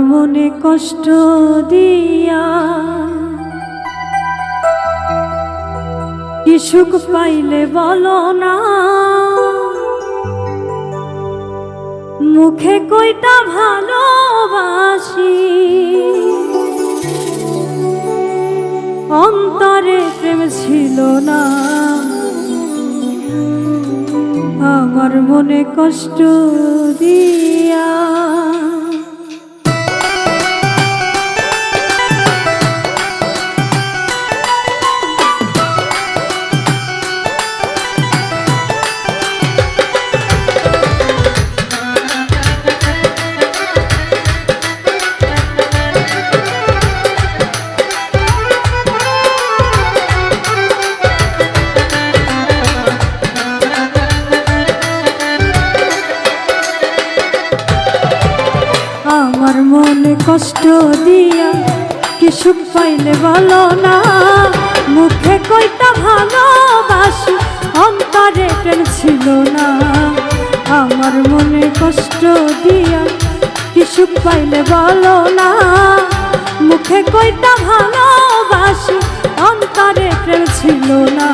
মনে কষ্ট দিয়া। কি সুখ পাইলে বলো না। মুখে কইটা ভালোবাসি। অন্তরে প্রেম ছিল না। আমার মনে কষ্ট দিয়া। মনে কষ্ট দিয়া কি সুখ পাইলে বলো না? মুখে কইটা ভালোবাসি, অন্তরে প্রেম ছিল না। আমার মনে কষ্ট দিয়া কি সুখ পাইলে বলো না? মুখে কইটা ভালোবাসি, অন্তরে প্রেম ছিল না।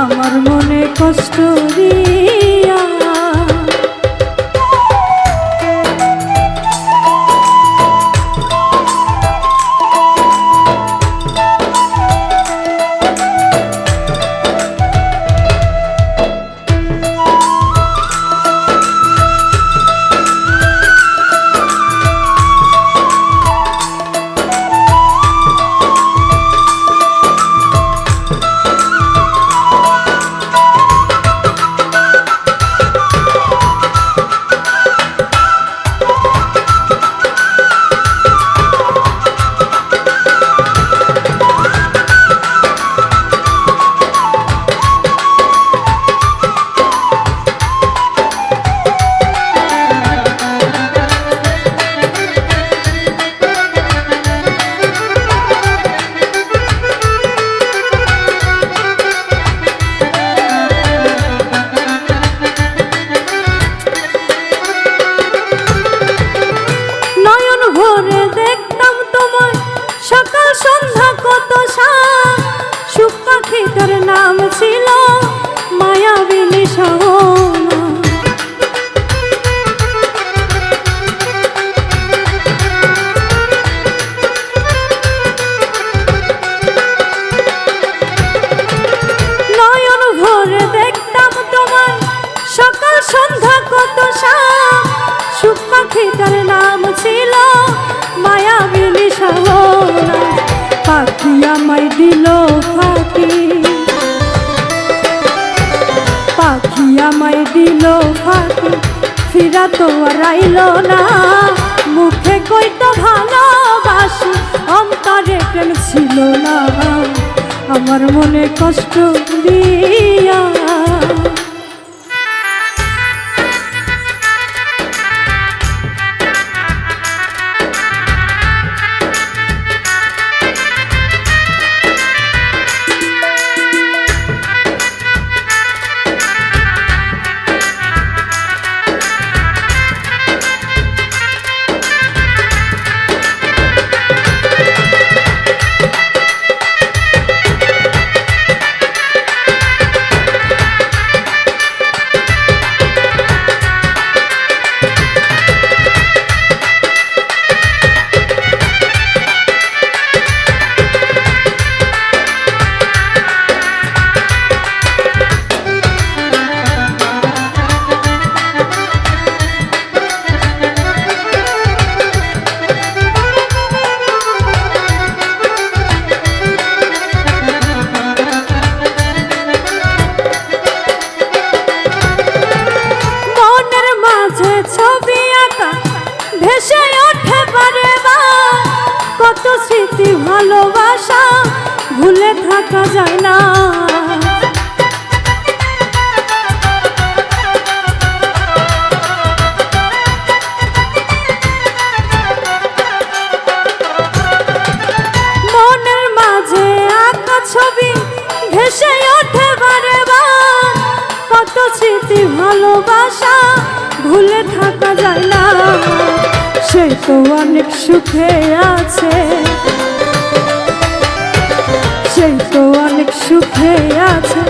আমার মনে কষ্ট দিয়া পাখিটার নাম ছিল মায়াবিনী সাহনা পাখি আমায় দিল ফাঁকি। পাখি আমায় দিল ফাঁকি, ফিরা তো আর না। মুখে কইতো ভালোবাসি, অন্তরে প্রেম ছিল না। আমার মনে কষ্ট দিয়া ভালোবাসা ভুলে থাকা যায় না। সে তো অনেক সুখে আছে। সে তো অনেক সুখে আছে।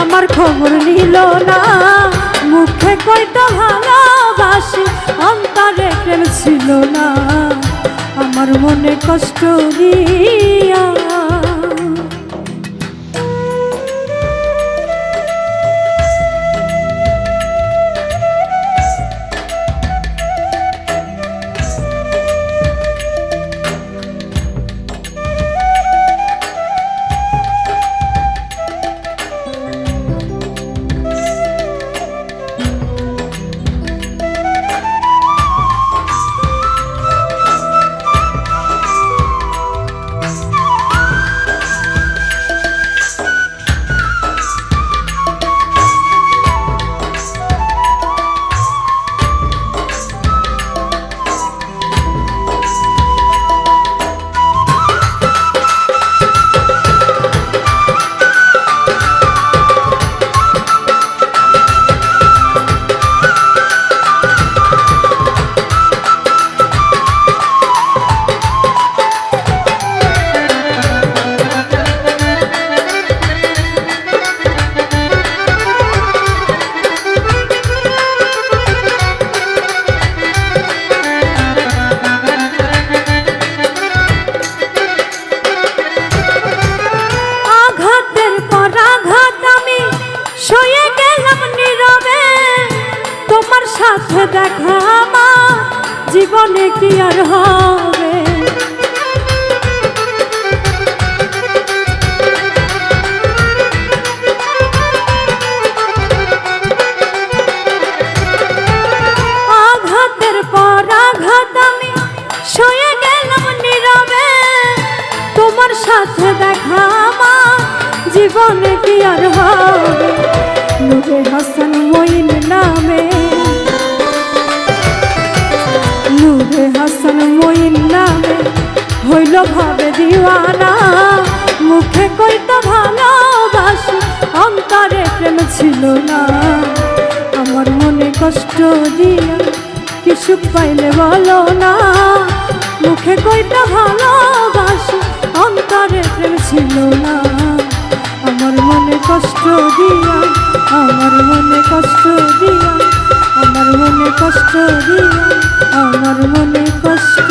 আমার খবর নিল না। মুখে কয়টা ভালোবাসি, অন্তরে প্রেম ছিল না। আমার মনে কষ্ট দিয়ে সাথে দেখা জীবনে কি আর হবে? আঘাতের পর আঘাত আমি গেলাম নীরবে। তোমার সাথে দেখা জীবনে কি আর হবে? নূরে হাসান মইন নামে মইন নামে হইল ভাবে দিওয়ানা। মুখে কইটা ভালোবাসি অন্তরে প্রেম ছিল না। আমার মনে কষ্ট দিয়া কি পাইলে বলো না। মুখে কইটা ভালোবাসি অন্তরে প্রেম ছিল না। আমার মনে কষ্ট দিয়া, আমার মনে কষ্ট দিয়া, আমার মনে কষ্ট দিয়া, আমার মনে কষ্ট।